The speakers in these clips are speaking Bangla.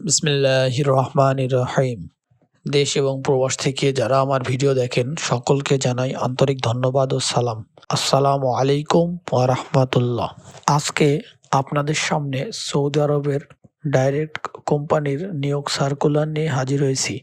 বিসমিল্লাহির রহমানির রহিম দেশ এবং প্রবাস থেকে যারা আমার ভিডিও দেখেন, সকলকে জানাই আন্তরিক ধন্যবাদ ও সালাম। আসসালামু আলাইকুম রাহমাতুল্লাহ। আজকে আপনাদের সামনে সৌদি আরবের ডাইরেক্ট কোম্পানির নিয়োগ সার্কুলার নিয়ে হাজির হয়েছি।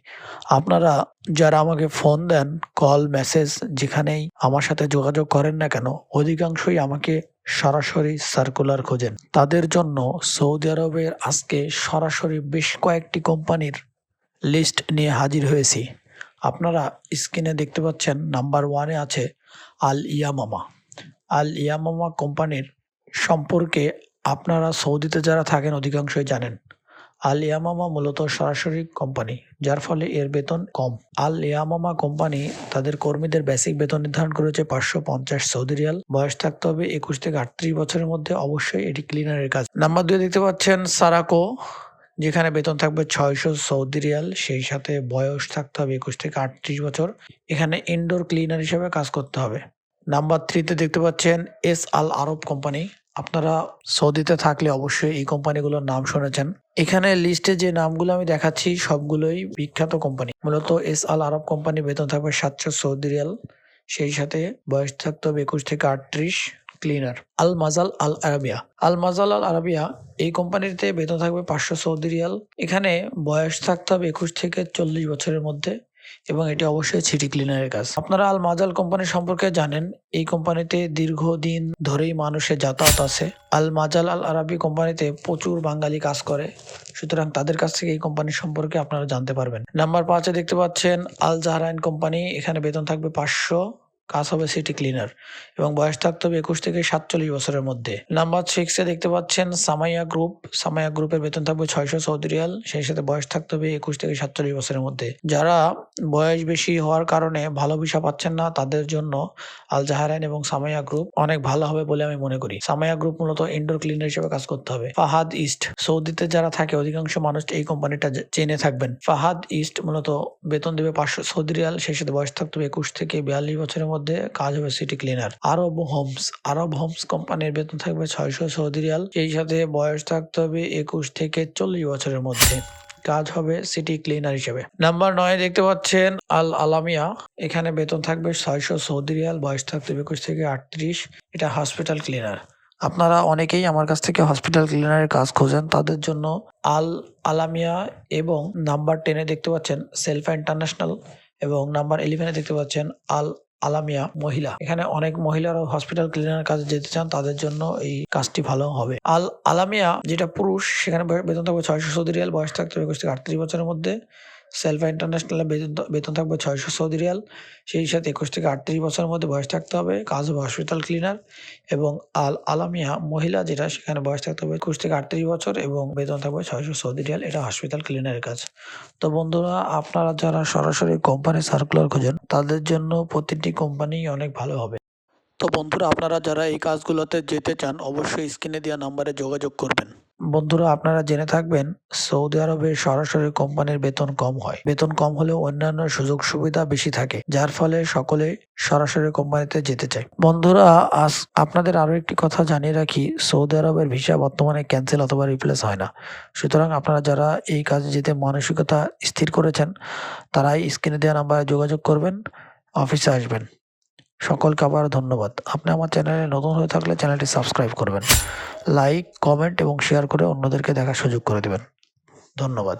আপনারা যারা আমাকে ফোন দেন, কল, মেসেজ যেখানেই আমার সাথে যোগাযোগ করেন না কেন, অধিকাংশই আমাকে সরাসরি সার্কুলার খোঁজেন। তাদের জন্য সৌদি আরবের আজকে সরাসরি বেশ কয়েকটি কোম্পানির লিস্ট নিয়ে হাজির হয়েছি। আপনারা স্ক্রিনে দেখতে পাচ্ছেন নাম্বার ওয়ানে আছে আল ইয়ামামা। আল ইয়ামামা কোম্পানির সম্পর্কে আপনারা সৌদিতে যারা থাকেন অধিকাংশই জানেন। আল ইয়ামামা মূলত সরাসরি কোম্পানি, যার ফলে এর বেতন কম। আল ইয়ামামা কোম্পানি তাদের কর্মীদের বেসিক বেতন নির্ধারণ করেছে পাঁচশো পঞ্চাশ সৌদি রিয়াল। বয়স থাকতে হবে একুশ থেকে আটত্রিশ বছরের মধ্যে অবশ্যই এটি ক্লিনারের কাজ। নাম্বার দুই দেখতে পাচ্ছেন সারাকো, যেখানে বেতন থাকবে ছয়শো সৌদি রিয়াল, সেই সাথে বয়স থাকতে হবে একুশ থেকে আটত্রিশ বছর। এখানে ইনডোর ক্লিনার হিসেবে কাজ করতে হবে। নাম্বার থ্রিতে দেখতে পাচ্ছেন এস আল আরব কোম্পানি আপনারা সৌদিতে থাকলে অবশ্যই এই কোম্পানিগুলোর নাম শুনেছেন। এখানে লিস্টে যে নামগুলো আমি দেখাচ্ছি, সবগুলোই বিখ্যাত কোম্পানি। মূলত এস আল আরব কোম্পানি, বেতন থাকবে সাতশো সৌদি রিয়াল, সেই সাথে বয়স থাকতে হবে একুশ থেকে আটত্রিশ cleaner Al Majal Al Arabia. Al Majal Al Arabia, এই কোম্পানিতে বেতন থাকবে পাঁচশো সৌদি রিয়াল। এখানে বয়স থাকতে হবে একুশ থেকে চল্লিশ বছরের মধ্যে। এবং এটি অবশ্যই সিটি ক্লিনারের কাজ। আপনারা আল মাজাল কোম্পানি সম্পর্কে জানেন, এই কোম্পানিতে দীর্ঘদিন ধরেই মানুষের যাতায়াত আছে। আল মাজাল আল আরবি কোম্পানিতে প্রচুর বাঙালি কাজ করে, সুতরাং তাদের কাছ থেকে এই কোম্পানি সম্পর্কে আপনারা জানতে পারবেন। নাম্বার পাঁচে দেখতে পাচ্ছেন আল জাহরাইন কোম্পানি এখানে বেতন থাকবে পাঁচশো। কাজ হবে সিটি ক্লিনার এবং বয়স থাকতে হবে একুশ থেকে সাতচল্লিশ বছরের মধ্যে। নাম্বার সিক্সে দেখতে পাচ্ছেন সামাইয়া গ্রুপ সামাইয়া গ্রুপের বেতন থাকবে ছয়শো সৌদি রিয়াল। সেই সাথে বয়স থাকতে হবে একুশ থেকে সাতচল্লিশ বছরের মধ্যে। যারা বয়স বেশি হওয়ার কারণে ভালো ভিসা পাচ্ছেন না, তাদের জন্য আল জাহারাইন এবং সামাইয়া গ্রুপ অনেক ভালো হবে বলে আমি মনে করি। সামাইয়া গ্রুপ মূলত ইনডোর ক্লিনার হিসেবে কাজ করতে হবে। ফাহাদ ইস্ট, সৌদিতে যারা থাকে অধিকাংশ মানুষ এই কোম্পানিটা চেনে থাকবেন। ফাহাদ ইস্ট মূলত বেতন দেবে পাঁচশো সৌদি রিয়াল। সেই সাথে বয়স থাকতে হবে একুশ থেকে বিয়াল্লিশ বছরের মধ্যে কাজ হবে city cleaner. Arab Homes Arab Homes কোম্পানির বেতন থাকবে ছয়শো সৌদি রিয়াল। সেই সাথে বয়স থাকতে হবে একুশ থেকে চল্লিশ বছরের মধ্যে। কাজ হবে সিটি ক্লিনার হিসেবে। নাম্বার নয় দেখতে পাচ্ছেন আল আলামিয়া। এখানে বেতন থাকবে ছয়শো সৌদি রিয়াল, বয়স থাকতে হবে একুশ থেকে আটত্রিশ। এটা হসপিটাল ক্লিনার। আপনারা অনেকেই আমার কাছ থেকে হসপিটাল ক্লিনারের কাজ খোঁজেন। তাদের জন্য আল আলামিয়া এবং নাম্বার টেনে দেখতে পাচ্ছেন সেলফা ইন্টারন্যাশনাল এবং নাম্বার ইলেভেনে দেখতে পাচ্ছেন আল আলামিয়া মহিলা। এখানে অনেক মহিলারা হসপিটাল ক্লিনার কাজে যেতে চান, তাদের জন্য এই কাজটি ভালো হবে। আল আলামিয়া যেটা পুরুষ, সেখানে বেতন থাকবে ছয়শো সৌদি রিয়াল, বয়স থাকতে হবে একুশ থেকে আটত্রিশ বছরের মধ্যে। সেলফা ইন্টারন্যাশনালে বেতন বেতন থাকবে ছয়শো সৌদি রিয়াল। সেই সাথে একুশ থেকে আটত্রিশ বছরের মধ্যে বয়স থাকতে হবে। কাজ হবে হসপিটাল ক্লিনার এবং আল আলামিয়া মহিলা যেটা, সেখানে বয়স থাকতে হবে একুশ থেকে আটত্রিশ বছর এবং বেতন থাকবে ছয়শো সৌদি রিয়াল। এটা হসপিটাল ক্লিনারের কাজ। তো বন্ধুরা, আপনারা যারা সরাসরি কোম্পানি সার্কুলার খোঁজেন, তাদের জন্য প্রতিটি কোম্পানি অনেক ভালো হবে। তো বন্ধুরা, আপনারা যারা এই কাজগুলোতে যেতে চান, অবশ্যই স্ক্রিনে দেওয়া নাম্বারে যোগাযোগ করবেন। বন্ধুরা, আপনারা জেনে থাকবেন, সৌদি আরবে সরাসরি কোম্পানির বেতন কম হয়। বেতন কম হলেও অন্যান্য সুযোগ সুবিধা বেশি থাকে, যার ফলে সকলে সরাসরি কোম্পানিতে যেতে চায়। বন্ধুরা, আজ আপনাদের আরও একটি কথা জানিয়ে রাখি, সৌদি আরবের ভিসা বর্তমানে ক্যান্সেল অথবা রিপ্লেস হয় না। সুতরাং আপনারা যারা এই কাজে যেতে মানসিকতা স্থির করেছেন তারাই স্ক্রিনে দেওয়া নাম্বারে যোগাযোগ করবেন, অফিসে আসবেন। সকলকে আবার ধন্যবাদ। আপনি আমার চ্যানেলে নতুন হয়ে থাকলে চ্যানেলটি সাবস্ক্রাইব করবেন। লাইক, কমেন্ট এবং শেয়ার করে অন্যদেরকে দেখার সুযোগ করে দেবেন। ধন্যবাদ।